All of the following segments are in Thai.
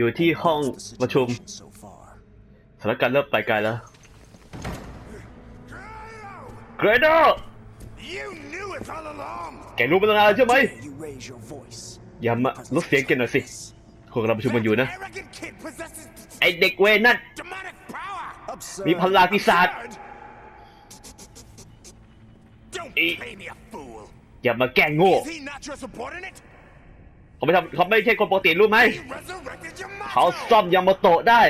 อยู่ที่ห้องประชุม So far. สถานการณ์เริ่มไปไกลแล้วเกรโด You knew it all along! แกรู้มาตั้งนานแล้วใช่ไหม You raise your voice. อย่ามาลดเสียงแกันหน่อยสิคนกำลังประชุมกันอยู่นะ Arrogant kid possesses ไอเด็กเวรนั่น demonic power! มีพลังปีศาจ Absurd. Don't Eh. play me a fool! อย่ามาแกล้งโง่ Is he not your subordinate? เขาไม่ทำเขาไม่ใช่คนปกติรู้ไหม He resurrected your เขา mother! ซ่อมยามาโตะได้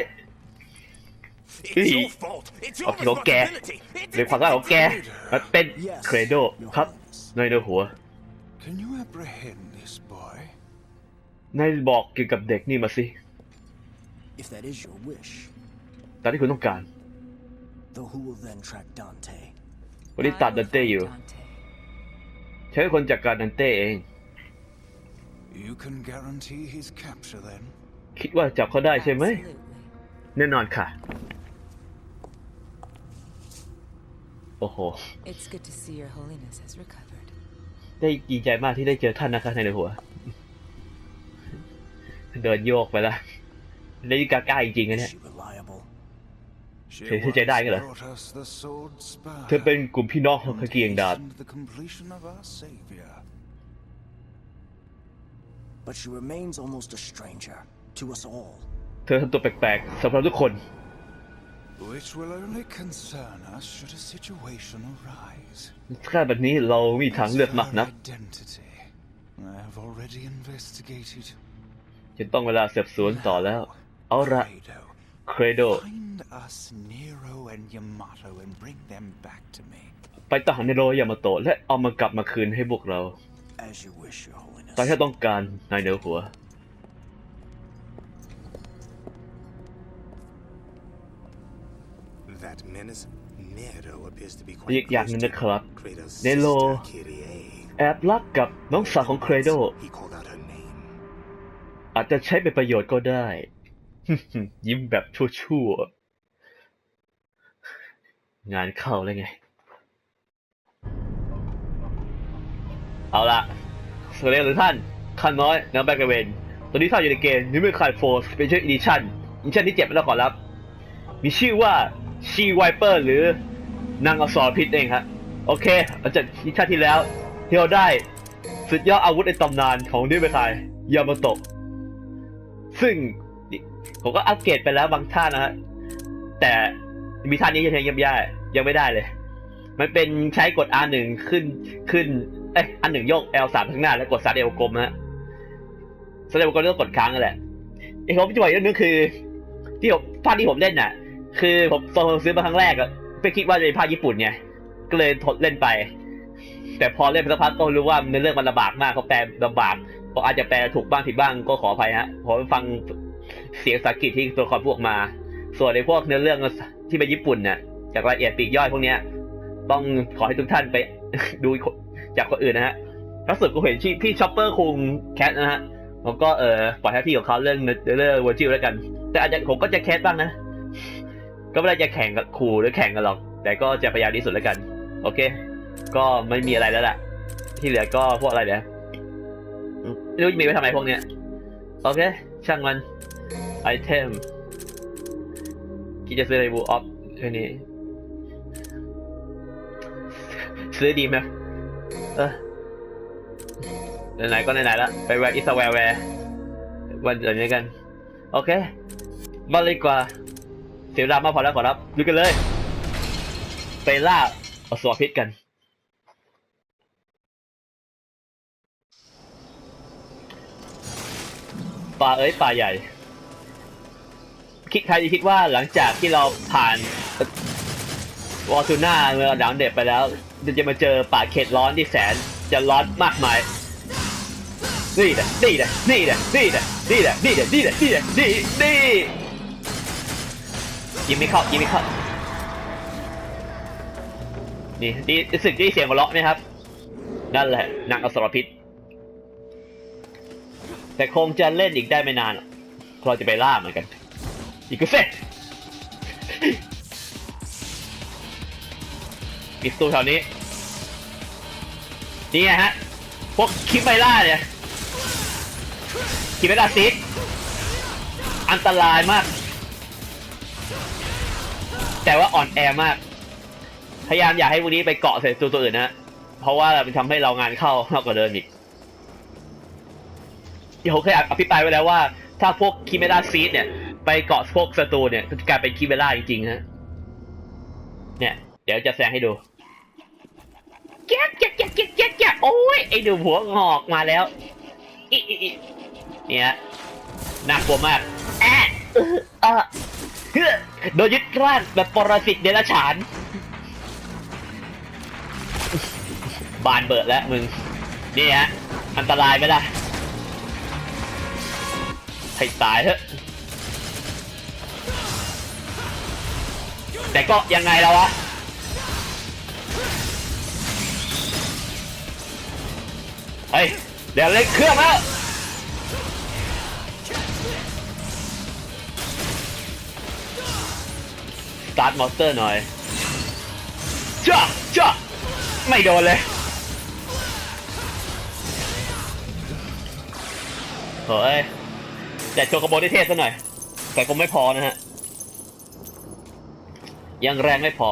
It's your fault! It's เอา your ที่ของแก responsibility! It's เป็นความรับของแกมันเป็นเครโดครับนายเดหัว Can you apprehend this boy? นายบอกเกี่ยวกับเด็กนี่มาสิ If that is your wish, ตามที่คุณต้องการ the who will then track Dante. วันนี้ตัดดันเต้อยู่ ใช้คนจัดการดันเต้เอง You can guarantee his capture then? คิดว่าจับเขาได้ใช่ไหม แน่นอนค่ะ โอ้โห It's good to see your holiness has recovered. ได้ดีใจมากที่ได้เจอท่านนะคะในหัว เดินโยกไปละเลดี้กาก้าจริงๆนะ Is เนี่ย she reliable? She Thế- thế chạy đai cái once rồi. brought us the sword spur เธอเป็นกลุ่มพี่น้องของ and ขกียงดาบ hastened the completion of our savior. But she remains almost a stranger to us all. เธอทำตัวแปลกๆสำหรับทุกคน Which will only concern us should a situation arise. ถ้าแบบนี้เรามีทางเลือกมากนะ Her identity. I have already investigated. จะต้องเวลาสืบสวนต่อแล้ว เอาละ Fredo, เครโด Find us Nero and Yamato and bring them back to me. ไปตามหาเนโรยามาโตะและเอามันกลับมาคืนให้พวกเรา As you wish, your holiness. ตามที่ต้องการนายเหนือหัว That menace Nero appears to be อีก quite อย่างห close นึง to นะครับ Kratos' เนโร sister Kyrie. แอบรักกับน้องสาวของเครโด He called out her name. อาจจะใช้เป็นประโยชน์ก็ได้ ยิ้มแบบชั่วๆ งานเข้าเลยไง เอาละ สวัสดีทุกท่านข้าน้อยนักแบกเวนตอนนี้ท่านอยู่ในเกมนิวเมอร์คายโฟร์สเปเชียลอีดิชั่นอีดิชั่นที่เจ็ดไปแล้วขอรับ มีชื่อว่าชีไวเปอร์หรือนางอสรพิษเองฮะโอเคหลังจากอีดิชั่นที่แล้วที่เราได้สุดยอดอาวุธในตำนานของนิวเมอร์คายยามาโตะซึ่งผมก็อัปเกรดไปแล้วบางท่านะฮะแต่มีท่านี้ยังยังไม่ได้ยังไม่ได้เลย มันเป็นใช้กด R1 ขึ้นขึ้น เอ้ยอันหนึ่งโยก L3 ข้างหน้าแล้วกดซาเดลกลมนะฮะซาเดลกลมต้องกดค้างนั่นแหละไอ้ผมจะบอกอีกเรื่องนึงคือ ที่ผมภาคที่ผมเล่นน่ะ คือผมตอนซื้อมาครั้งแรกอะไม่คิดว่าจะเป็นภาคญี่ปุ่นไงก็เลยทดเล่นไป แต่พอเล่นไปสักพักก็รู้ว่าในเรื่องมันลำบากมากเขาแปลลำบากเพราะอาจจะแปลถูกบ้างผิดบ้างก็ขออภัยฮะผมฟังเสียงภากฤษที่ตัวละครพวกมา ส่วนในพวกเนื้อเรื่องที่เป็นญี่ปุ่นน่ะจากรายละเอียดปีกย่อยพวกเนี้ย ต้องขอให้ทุกท่านไปดู จากคนอื่นนะฮะล่าสุดกูเห็นที่พี่ช็อปเปอร์คุงแคทนะฮะผมก็เออปล่อยให้พี่ของเขาเรื่องเรื่องเวอร์จิลแล้วกัน แต่อาจจะผมก็จะแคสบ้างนะ ก็ไม่ได้จะแข่งกับครูหรือแข่งกันหรอก แต่ก็จะพยายามที่สุดแล้วกัน โอเค ก็ไม่มีอะไรแล้วแหละที่เหลือก็พวกอะไรเนี่ยไม่รู้จะมีไว้ทำไมพวกเนี้ย โอเค ช่างมันไอเทมที่จะซื้อในบูออฟแค่นี้ซื้อดีไหม เออไหนๆก็ไหนๆแล้วไปแวร์อิสแวร์แวร์วันเดี๋ยวนี้กัน โอเค มาเลยกว่า เสียเวลามากพอแล้วขอรับดูกันเลยไปล่าอสวพิษกัน ป่าเอ้ยป่าใหญ่ คิดใครจะคิดว่าหลังจากที่เราผ่านวอลทูน่าเมื่อดาวเด็ดไปแล้ว วจะมาเจอป่าเขตร้อนที่แสนจะร้อนมากมายนี่แหละนี่แหละนี่แหละนี่แหละนี่แหละนี่แหละนี่แหละนี่แหละนี่นี่ยิงไม่เข้ายิงไม่เข้านี่นี่รู้สึกที่เสียงหัวเราะไหมครับนั่นแหละนางอสรพิษ แต่คงจะเล่นอีกได้ไม่นานเพราะเราจะไปล่าเหมือนกันอีกเสร็ มีสตูแถวนี้ นี่ไงฮะ พวกคิปไบล่าเนี่ยคิปไบล่าซิกอันตรายมาก แต่ว่าอ่อนแอมาก พยายามอย่าให้พวกนี้ไปเกาะใส่ตัวตัวอื่นนะ เพราะว่ามันทำให้เรางานเข้ามากกว่าเดิมอีกที่ผมเคยอภิปรายไว้แล้วว่า ถ้าพวกคิเมราซีดเนี่ย ไปเกาะพวกศัตรูเนี่ยจะกลายเป็นคิเมราจริงๆฮะ เนี่ย เดี๋ยวจะแสดงให้ดู แจ๊กแจ๊กแจ๊กแจ๊กแจ๊กแจ๊กโอ้ยไอ้ดูหัวงอกมาแล้วอิอิอิเนี่ยน่ากลัวมากแอะเออเออเฮ้อโดนยึดร่างแบบปรสิตเดรัจฉาน บานเบิดแล้วมึง นี่ฮะ อันตรายไหมล่ะให้ตายเถอะ แต่ก็ยังไงแล้ววะ เฮ้ยเดี๋ยวเล่นเครื่องแล้วสตาร์ทมอเตอร์หน่อยจ้าจ้าไม่โดนเลยเฮ้ยแต่โชว์กระโบได้เทสซะหน่อย แต่คงไม่พอนะฮะ ยังแรงไม่พอ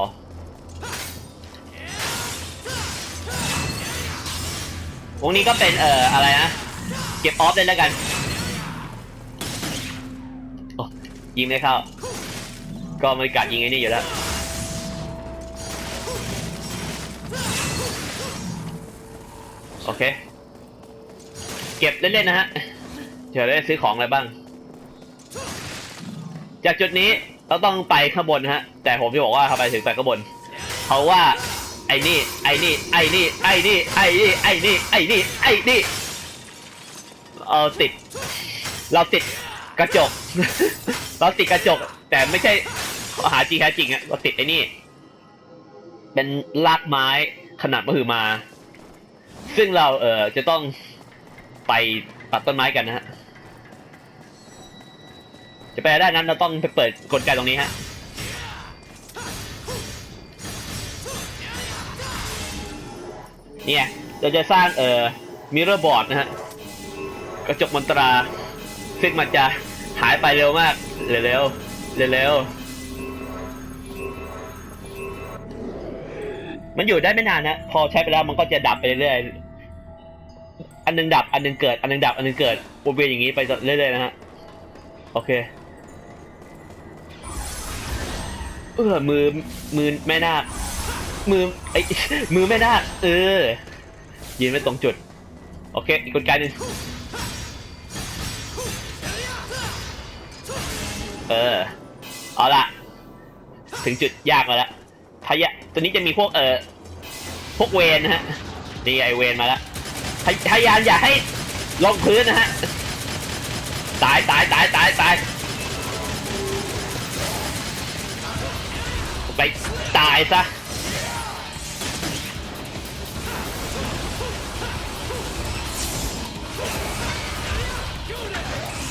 วงนี้ก็เป็นเอ่ออะไรนะเก็บออฟได้แล้วกันโอ้ยิงไม่เข้า ก็ไม่กัดยิงไอ้นี่อยู่แล้วโอเค เก็บเล่นๆนะฮะเดี๋ยวได้ซื้อของอะไรบ้าง จากจุดนี้เราต้องไปข้างบนนะฮะ แต่ผมจะบอกว่าทำไมถึงไปข้างบน เพราะว่า ไอ้นี่ ไอ้นี่ ไอ้นี่ ไอ้นี่ ไอ้นี่ ไอ้นี่ ไอ้นี่ ไอ้นี่เราติด เราติดกระจก เราติดกระจก แต่ไม่ใช่หาจริงแท้จริงอะเราติดไอ้นี่ เป็นลากไม้ขนาดมหึมา ซึ่งเราเออจะต้องไปตัดต้นไม้กันนะฮะ จะไปได้นั้นเราต้องไปเปิดกลไกตรงนี้ฮะ เนี่ยเราจะสร้างเอ่อมิเรอร์บอร์ดนะฮะกระจกมนตราซึ่งมันจะหายไปเร็วมาก เร็วเร็วเร็วมันอยู่ได้ไม่นานนะพอใช้ไปแล้วมันก็จะดับไปเรื่อยๆอันหนึงดับ อันหนึงเกิด อันหนึงดับ อันหนึงเกิดวนเวียนอย่างนี้ไปเรื่อยๆนะฮะโอเคเออมือมือแม่นาค มือไอ้มือแม่น่าเออ ยืนไว้ตรงจุด โอเค อีกกลไกหนึ่งเออ เอาละถึงจุดยากแล้วละพยะตัวนี้จะมีพวกเออพวกเวนนะฮะ นี่ไอเวนมาแล้วพยพยายามอย่าให้ลงพื้นนะฮะ ตายตายตายตายตายไปตายซะ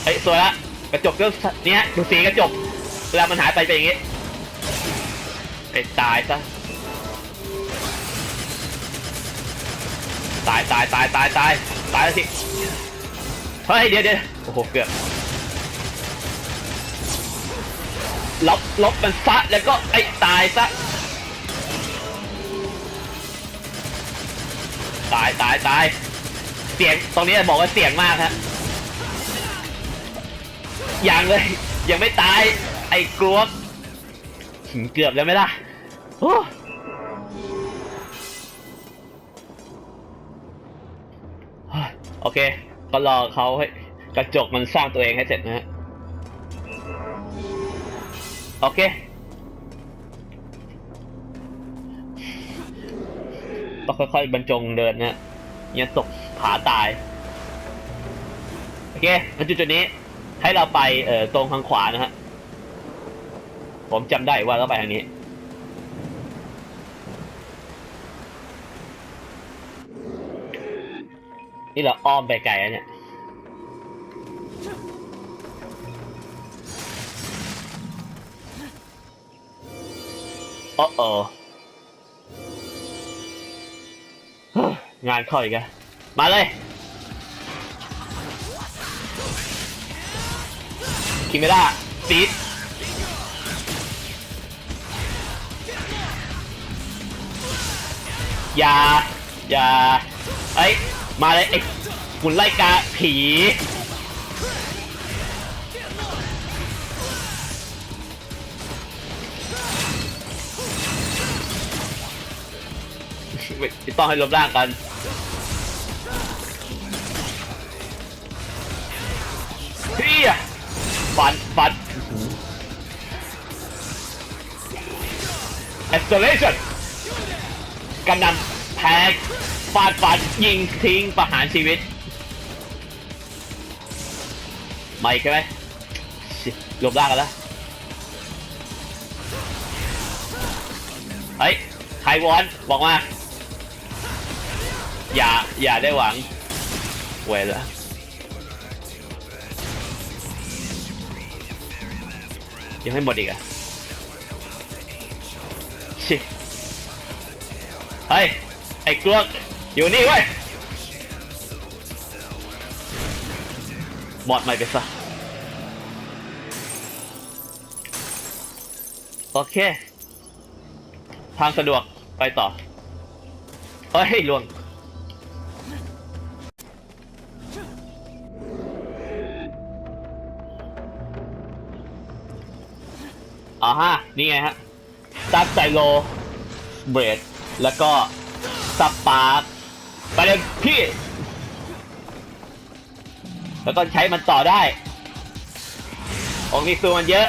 เฮ้ยสวยละกระจกก็เนี้ยดูสีกระจกเวลามันหายไปเป็นอย่างงี้ไปตายซะตายตายตายตายตายตายแล้วสิเฮ้ยเดี๋ยวเดี๋ยวโอ้โหเกือบลบลบมันซะแล้วก็ไอ้ตายซะตายตายตายเสียงตรงนี้บอกว่าเสียงมากฮะ ยังเลย ยังไม่ตาย ไอ้กลัวเกือบแล้วไหมล่ะโอ้โอเค ก็รอเขาให้กระจกมันสร้างตัวเองให้เสร็จนะฮะ โอเคต้องค่อยๆบรรจงเดินนะฮะอย่าตกผาตาย โอเคณจุดจุดนี้ ให้เราไปเอ่อตรงทางขวานะฮะ ผมจำได้ว่าเราไปทางนี้ นี่เราอ้อมไปไกลแล้วเนี่ยโอ้โองานเข้าอีกแล้วมาเลย คิเมล่าซีดอย่าอย่าเอ้ยมาเลยไอ้หุ่นไล่กาผีไม่ต้องให้รวมร่างกัน ฟันฟัน escalation กำลังแทงฟาดฟันยิงทิ้งประหารชีวิตไม่ใช่ไหมชิรวมร่างกันแล้วเฮ้ยใครวอนบอกมา อย่า อย่าได้หวังเวรละ ยังไม่หมดอีกอะชิเฮ้ไอ้กลวกอยู่นี่เว้ยบอดใหม่ไปซะโอเค ทางสะดวกไปต่อเฮ้ยลวง นี่ไงฮะตัดไซโลเบรดแล้วก็สปาร์คไปเลยพี่ แล้วก็ใช้มันต่อได้องค์นี้ตัวมันเยอะ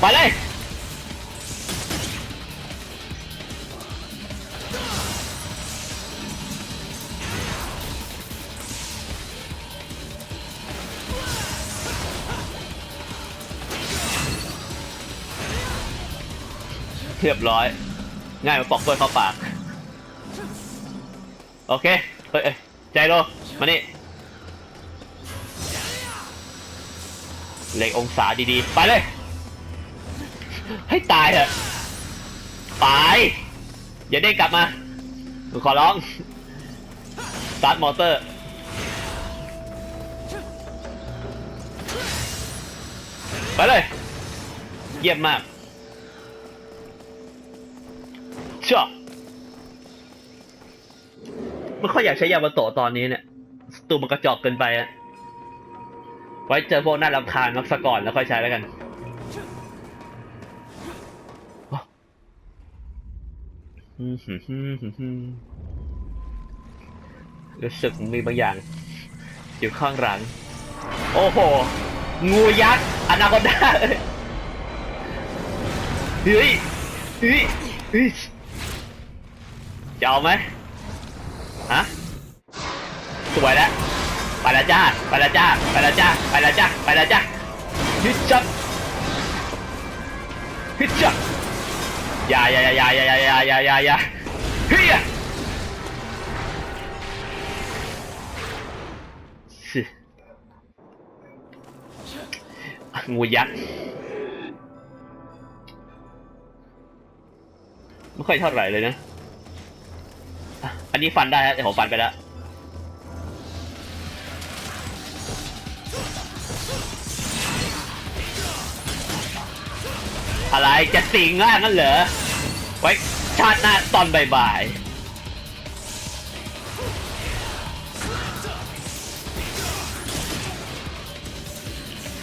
ไปเลย เรียบร้อย ง่ายมาปอกกล้วยเข้าปาก โอเค เฮ้ยเอ้ยใจโลมานี่เล็งองศาดีๆ ไปเลย ให้ตายเถอะไป อย่าได้กลับมาขอร้องสตาร์ทมอเตอร์ ไปเลย เยี่ยมมาก ไม่ค่อยอยากใช้ยามาโตะตอนนี้เนี่ยสตูมันกระจอกเกินไปอะไว้เจอพวกน่ารำคาญมักซะก่อนแล้วค่อยใช้แล้วกัน รู้สึกมีบางอย่าง อยู่ข้างหลัง โอ้โห งูยักษ์อนาคอนดาเฮ้ยเฮ้ยเฮ้ยจะเอาไหม ละจ้าไปละจ้าไปละจ้าไปละจ้าไปละจ้าฮิตจัดฮิตจัดอย่าอย่าอย่าอย่าอย่าอย่าอย่าอย่าอย่าเฮียสิงูยักษ์ไม่ค่อยเท่าไหร่เลยนะ อันนี้ฟันได้แต่ผมฟันไปแล้ว จะสิงอะงั้นเหรอ ไว้ชาติหน้าตอนบ่ายๆ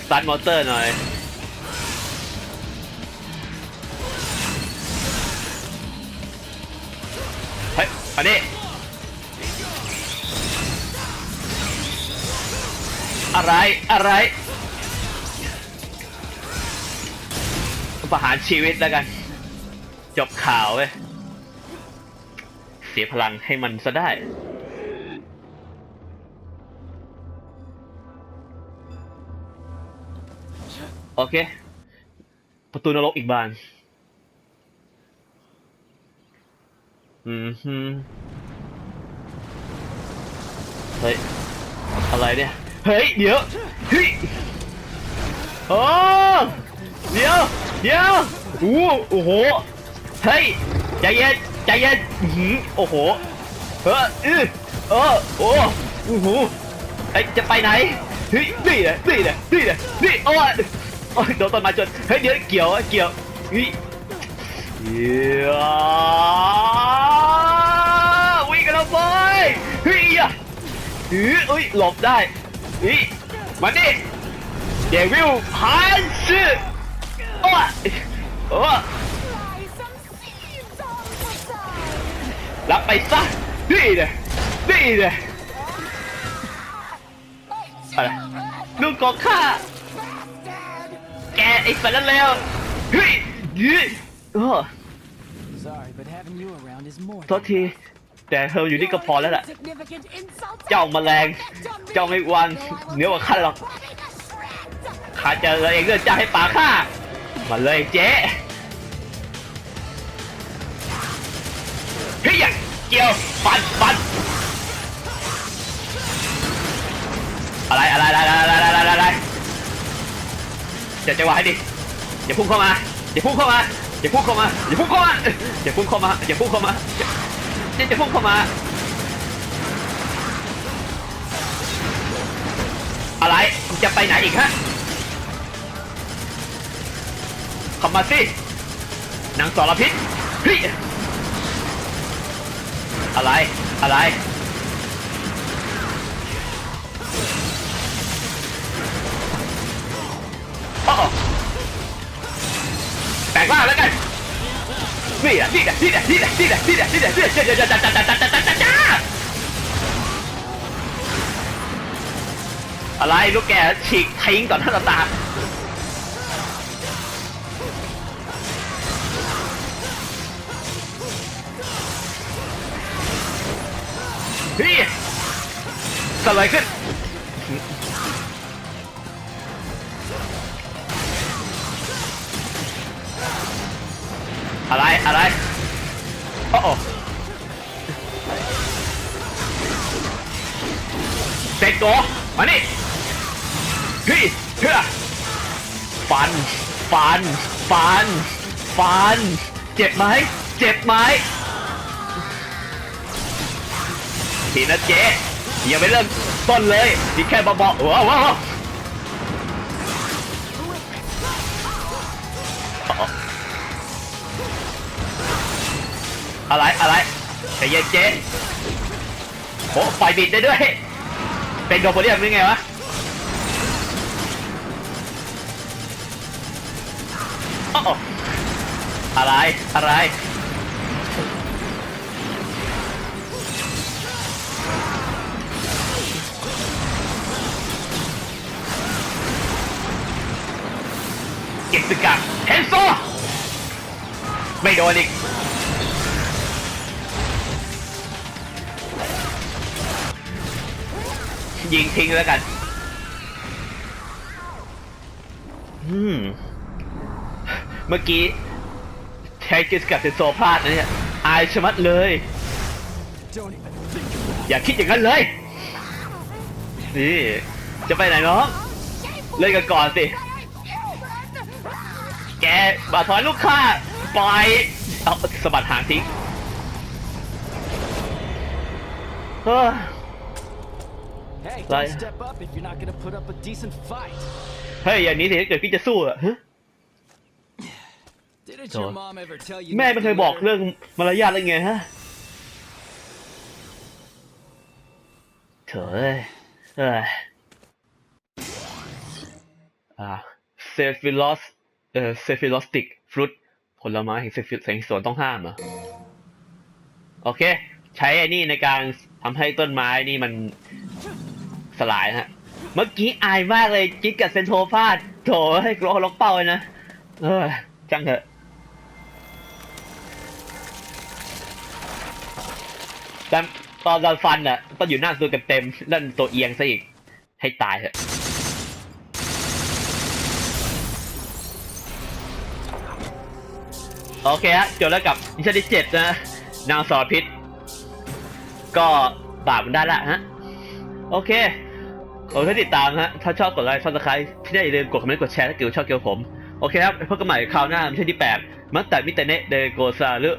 สตาร์ทมอเตอร์หน่อยเฮ้ยอันนี้อะไร อะไร ประหารชีวิตแล้วกัน จบข่าวเว้ยเสียพลังให้มันซะได้ โอเค ประตูนรกอีกบาน อืมฮึเฮ้ย อะไรเนี่ย เฮ้ย เดี๋ยว เฮ้ยโอ้เดี๋ยว เดี๋ยวโอ้โอ้โห เฮ้ย ใจเย็น ใจเย็นอื้อหือโอ้โห เอออือเออโอ้โอ้โหเอ้ยจะไปไหน เฮ้ย นี่เลยนี่เลยนี่เลยนี่โอ้ยโอ้ยโดนต้นไม้จน เฮ้ย เดี๋ยวเกี่ยว เกี่ยวเฮ้ยเหี้ยวิ่งกันแล้วบอยเฮ้ยอะเฮ้ยเอ้ย หลบได้เฮ้ยมาดิเดวิลฮันส์ โอ้รับไปซะนี่เลยนี่เลยอะไรลูกของข้าแกไอ้ฝันนั้นแล้วเฮ้ยยืดโอ้โทษทีแต่เธออยู่นี่ก็พอแล้วล่ะเจ้าแมลงเจ้าไม่วางเหนือกว่าข้าหรอกข้าจะเลยเองเลือกเจ้าให้ป่าข้า มาเลยเจ๊เฮ้ยอย่เกี่ยวฟันฟันอะไรอะไรอะไรอะไรอะไรอะไรอะไรจะจังหวะให้ดิอย่าพุ่งเข้ามาอย่าพุ่งเข้ามาอย่าพุ่งเข้ามาอย่าพุ่งเข้ามาอย่าพุ่งเข้ามาอย่าพุ่งเข้ามาอย่าอย่าพุ่งเข้ามา อะไรจะไปไหนอีกฮะ ข้ามาสินางสรพิษเฮ้ยอะไร อะไร โอ้โหแปลงร่าแล้วกันนี่อะนี่อะนี่อะนี่อะนี่อะนี่อะนี่อะนี่อะจ้าจ้าจ้าจ้าจ้าจ้าจ้าจ้าอะไรลูกแกฉีกทิ้งต่อหน้าตา กิดอะไรขึ้น อะไร อะไรโอ้โอเซ็กโกมานี่เฮ้ยเฮ้ยฟัน ฟัน ฟัน ฟัน เจ็บไหม เจ็บไหมทีนะเจ๊ อย่าไปเริ่มต้นเลยนี่แค่เบาๆว้าวว้าวอะไรอะไรใจเย็นเจ๊โอ้ไฟบิดได้ด้วย เป็นโดโบเรียมยังไงวะอะไร อะไร เก็บสกัดเฮนโซ ไม่โดนอีก ยิงทิ้งแล้วกัน อืม เมื่อกี้ใช้เกสกัดเซนโซพลาดนะเนี่ย อายชะมัดเลย Don't even think about อย่าคิดอย่างนั้นเลย นี่ จะไปไหนน้อง เล่นกันก่อนสิแก บาถอยลูกค้าปล่อยเอาสะบัดหางทิ้งเฮ้ย Hey, Right. don't step up if you're not gonna put up a decent fight. เฮ้ยอย่างนี้สิถ้าเกิดพี่จะสู้อะฮะ Didn't your your mom ever tell you? แม่ไม่เคยบอกเรื่องมารยาทอะไรไงฮะเถอะเอ้ยเอ้ยอ่าเซฟิลอส เอ่อเซฟิลอสติกฟรุตผลไม้แห่งเซฟิแห่งสวนต้องห้ามเหรอะโอเค ใช้อ้นี่ในการทำให้ต้นไม้นี่มันสลายฮะ เมื่อกี้อายมากเลยจิ๊กกับเซนโทพาดโถให้กลัวล็อกเป้าเลยนะเออจังเถอะแต่ตอนเราฟันอะต้องอยู่หน้าตัวเต็มๆนั่นตัวเอียงซะอีกให้ตายเถอะ โอเคฮะจบแล้วกับมิชชั่นที่เจ็ดนะนางสอนพิษ ก็ปราบมันได้ละฮะ โอเคขอบคุณที่ติดตามฮะ ถ้าชอบกดไลค์ชอบสไครต์ที่ได้อย่าลืมกดคอมเมนต์กดแชร์ถ้าเกิดว่าชอบเกี่ยวผม โอเคครับพบกันใหม่คราวหน้ามิชชั่นที่8มัตแต่มิเตเนะเดโกซาหรือ